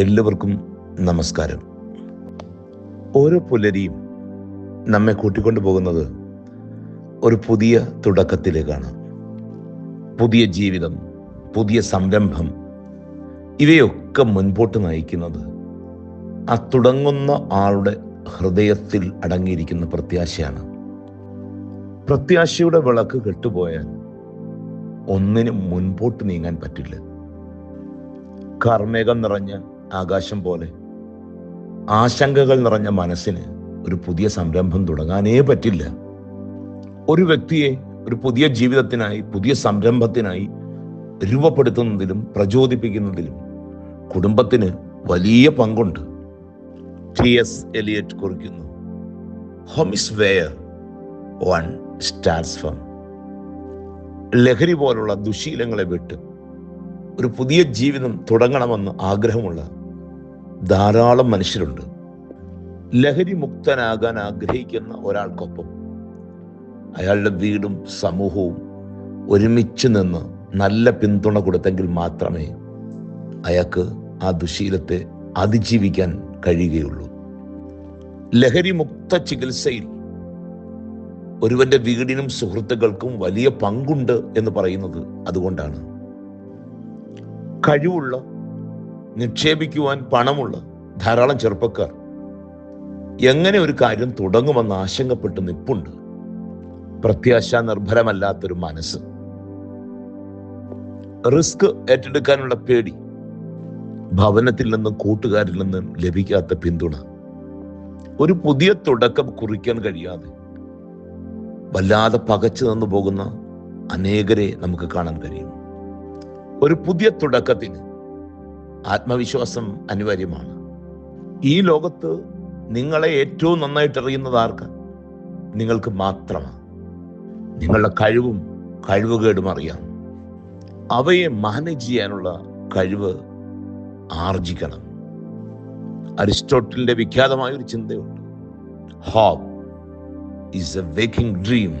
എല്ലാവർക്കും നമസ്കാരം. ഓരോ പുലരിയും നമ്മെ കൂട്ടിക്കൊണ്ടു പോകുന്നത് ഒരു പുതിയ തുടക്കത്തിലേക്കാണ്. പുതിയ ജീവിതം പുതിയ സംരംഭം ഇവയൊക്കെ മുൻപോട്ട് നയിക്കുന്നത് ആ തുടങ്ങുന്ന ആളുടെ ഹൃദയത്തിൽ അടങ്ങിയിരിക്കുന്ന പ്രത്യാശയാണ്. പ്രത്യാശയുടെ വിളക്ക് കെട്ടുപോയാൽ ഒന്നിനും മുൻപോട്ട് നീങ്ങാൻ പറ്റില്ല. കാർമേഘം നിറഞ്ഞ ആകാശം പോലെ. ആശങ്കകൾ നിറഞ്ഞ മനസ്സിന് ഒരു പുതിയ സംരംഭം തുടങ്ങാനേ പറ്റില്ല. ഒരു വ്യക്തിയെ ഒരു പുതിയ ജീവിതത്തിനായി പുതിയ സംരംഭത്തിനായി രൂപപ്പെടുത്തുന്നതിലും പ്രചോദിപ്പിക്കുന്നതിലും കുടുംബത്തിന് വലിയ പങ്കുണ്ട്. ടി എസ് എലിയറ്റ് കുറിക്കുന്നു. Home is is where one starts from ലഹരി പോലുള്ള ദുശീലങ്ങളെ വിട്ട് ഒരു പുതിയ ജീവിതം തുടങ്ങണമെന്ന് ആഗ്രഹമുള്ള ധാരാളം മനുഷ്യരുണ്ട്. ലഹരി മുക്തനാകാൻ ആഗ്രഹിക്കുന്ന ഒരാൾക്കൊപ്പം അയാളുടെ വീടും സമൂഹവും ഒരുമിച്ച് നിന്ന് നല്ല പിന്തുണ കൊടുത്തെങ്കിൽ മാത്രമേ അയാൾക്ക് ആ ദുശീലത്തെ അതിജീവിക്കാൻ കഴിയുകയുള്ളൂ. ലഹരി മുക്ത ചികിത്സയിൽ ഒരുവന്റെ വീടിനും സുഹൃത്തുക്കൾക്കും വലിയ പങ്കുണ്ട് എന്ന് പറയുന്നത് അതുകൊണ്ടാണ്. കഴിവുള്ള നിക്ഷേപിക്കുവാൻ പണമുള്ള ധാരാളം ചെറുപ്പക്കാർ എങ്ങനെ ഒരു കാര്യം തുടങ്ങുമെന്ന് ആശങ്കപ്പെട്ട് നിപ്പുണ്ട്. പ്രത്യാശ നിർഭരമല്ലാത്തൊരു മനസ്സ്. റിസ്ക് ഏറ്റെടുക്കാനുള്ള പേടി ഭവനത്തിൽ നിന്നും കൂട്ടുകാരിൽ നിന്നും ലഭിക്കാത്ത പിന്തുണ. ഒരു പുതിയ തുടക്കം കുറിക്കാൻ കഴിയാതെ വല്ലാതെ പകച്ചു നിന്നു പോകുന്ന അനേകരെ നമുക്ക് കാണാൻ കഴിയും. ഒരു പുതിയ തുടക്കത്തിന് ആത്മവിശ്വാസം അനിവാര്യമാണ്. ഈ ലോകത്ത് നിങ്ങളെ ഏറ്റവും നന്നായിട്ട് അറിയുന്നത് ആർക്ക്? നിങ്ങൾക്ക് മാത്രമാണ്. നിങ്ങളുടെ കഴിവും കഴിവുകേടും അറിയാം. അവയെ മാനേജ് ചെയ്യാനുള്ള കഴിവ് ആർജിക്കണം. അരിസ്റ്റോട്ടലിന്റെ വിഖ്യാതമായ ഒരു ചിന്തയുണ്ട്. Hope is a waking dream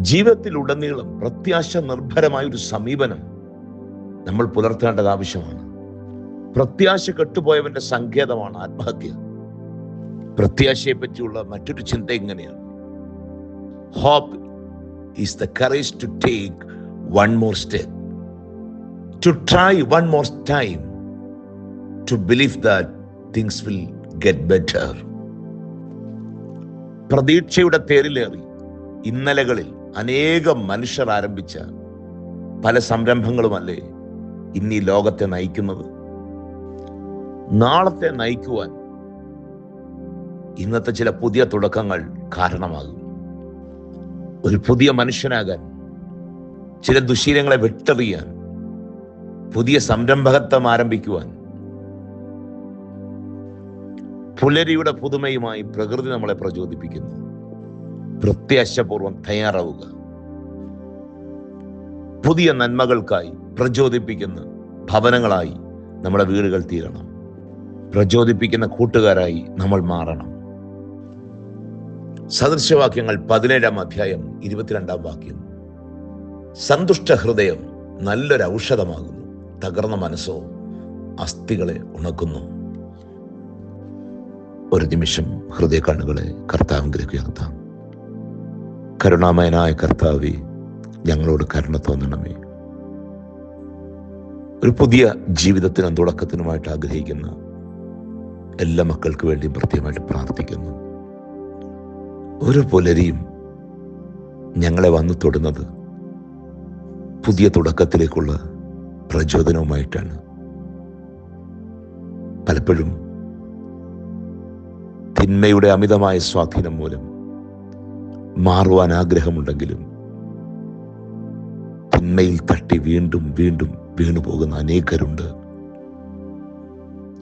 ജീവിതത്തിലുടനീളം പ്രത്യാശ നിർഭരമായ ഒരു സമീപനം നമ്മൾ പുലർത്തേണ്ടത് ആവശ്യമാണ്. പ്രത്യാശ കെട്ടുപോയവന്റെ സങ്കേതമാണ് ആത്മഹത്യ. പ്രത്യാശയെ പറ്റിയുള്ള മറ്റൊരു ചിന്ത ഇങ്ങനെയാണ്. Hope is the courage to take one more step to try one more time to believe that things will get better പ്രതീക്ഷയുടെ തേരിലേറി ഇന്നലകളിൽ അനേകം മനുഷ്യർ ആരംഭിച്ച പല സംരംഭങ്ങളുമല്ലേ? ഇന്ന് ഈ ലോകത്തെ നയിക്കുന്നത്. നാളത്തെ നയിക്കുവാൻ ഇന്നത്തെ ചില പുതിയ തുടക്കങ്ങൾ കാരണമാകും ഒരു പുതിയ മനുഷ്യനാകാൻ ചില ദുശീലങ്ങളെ വിട്ടെറിയാൻ പുതിയ സംരംഭകത്വം ആരംഭിക്കുവാൻ പുലരിയുടെ പുതുമയുമായി പ്രകൃതി നമ്മളെ പ്രചോദിപ്പിക്കുന്നു. പ്രത്യാശപൂർവം തയ്യാറാവുക. പുതിയ നന്മകൾക്കായി പ്രചോദിപ്പിക്കുന്ന ഭവനങ്ങളായി നമ്മുടെ വീടുകൾ തീരണം. പ്രചോദിപ്പിക്കുന്ന കൂട്ടുകാരായി നമ്മൾ മാറണം. സദൃശവാക്യങ്ങൾ പതിനേഴാം അധ്യായം ഇരുപത്തിരണ്ടാം വാക്യം. സന്തുഷ്ട ഹൃദയം നല്ലൊരു ഔഷധമാകുന്നു. തകർന്ന മനസ്സോ അസ്ഥികളെ ഉണക്കുന്നു. ഒരു നിമിഷം ഹൃദയ കണ്ണുകളെ കർത്താവ് ഉയർത്താം കരുണാമയനായ കർത്താവെ ഞങ്ങളോട് കരുണ തോന്നണമേ ഒരു പുതിയ ജീവിതത്തിനും തുടക്കത്തിനുമായിട്ട് ആഗ്രഹിക്കുന്ന എല്ലാ മക്കൾക്ക് വേണ്ടിയും പ്രത്യേകമായിട്ട് പ്രാർത്ഥിക്കുന്നു. ഒരു പുലരിയും ഞങ്ങളെ വന്നു തൊടുന്നത് പുതിയ തുടക്കത്തിലേക്കുള്ള പ്രചോദനവുമായിട്ടാണ്. പലപ്പോഴും തിന്മയുടെ അമിതമായ സ്വാധീനം മൂലം മാറുവാൻ ആഗ്രഹമുണ്ടെങ്കിലും തിന്മയിൽ തട്ടി വീണ്ടും വീണ്ടും വീണു പോകുന്ന അനേകരുണ്ട്.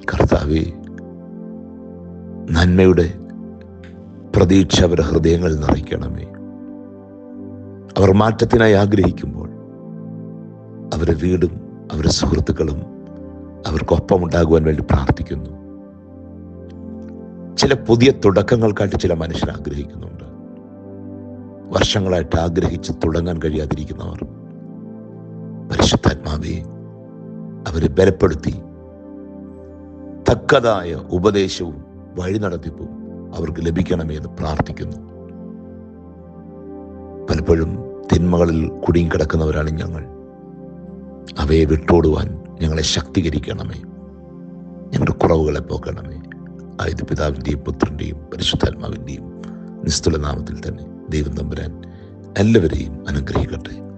കർത്താവെ നന്മയുടെ പ്രതീക്ഷ അവരുടെ ഹൃദയങ്ങൾ നിറയ്ക്കണമേ. അവർ മാറ്റത്തിനായി ആഗ്രഹിക്കുമ്പോൾ അവരുടെ വീടും അവരുടെ സുഹൃത്തുക്കളും അവർക്കൊപ്പം ഉണ്ടാകുവാൻ വേണ്ടി പ്രാർത്ഥിക്കുന്നു. ചില പുതിയ തുടക്കങ്ങൾക്കായിട്ട് ചില മനുഷ്യർ ആഗ്രഹിക്കുന്നുണ്ട്. വർഷങ്ങളായിട്ട് ആഗ്രഹിച്ച് തുടങ്ങാൻ തക്കതായ ഉപദേശവും വഴി നടത്തിപ്പും അവർക്ക് ലഭിക്കണമേ എന്ന് പ്രാർത്ഥിക്കുന്നു. പലപ്പോഴും തിന്മകളിൽ കുടുങ്ങിക്കിടക്കുന്നവരാണ് ഞങ്ങൾ. അവയെ വിട്ടോടുവാൻ ഞങ്ങളെ ശക്തീകരിക്കണമേ. ഞങ്ങളുടെ കുറവുകളെ പോക്കണമേ. ആയത് പിതാവിന്റെയും പുത്രന്റെയും പരിശുദ്ധാത്മാവിന്റെയും നിസ്തുലനാമത്തിൽ തന്നെ ദൈവം തമ്പുരാൻ എല്ലാവരെയും അനുഗ്രഹിക്കട്ടെ.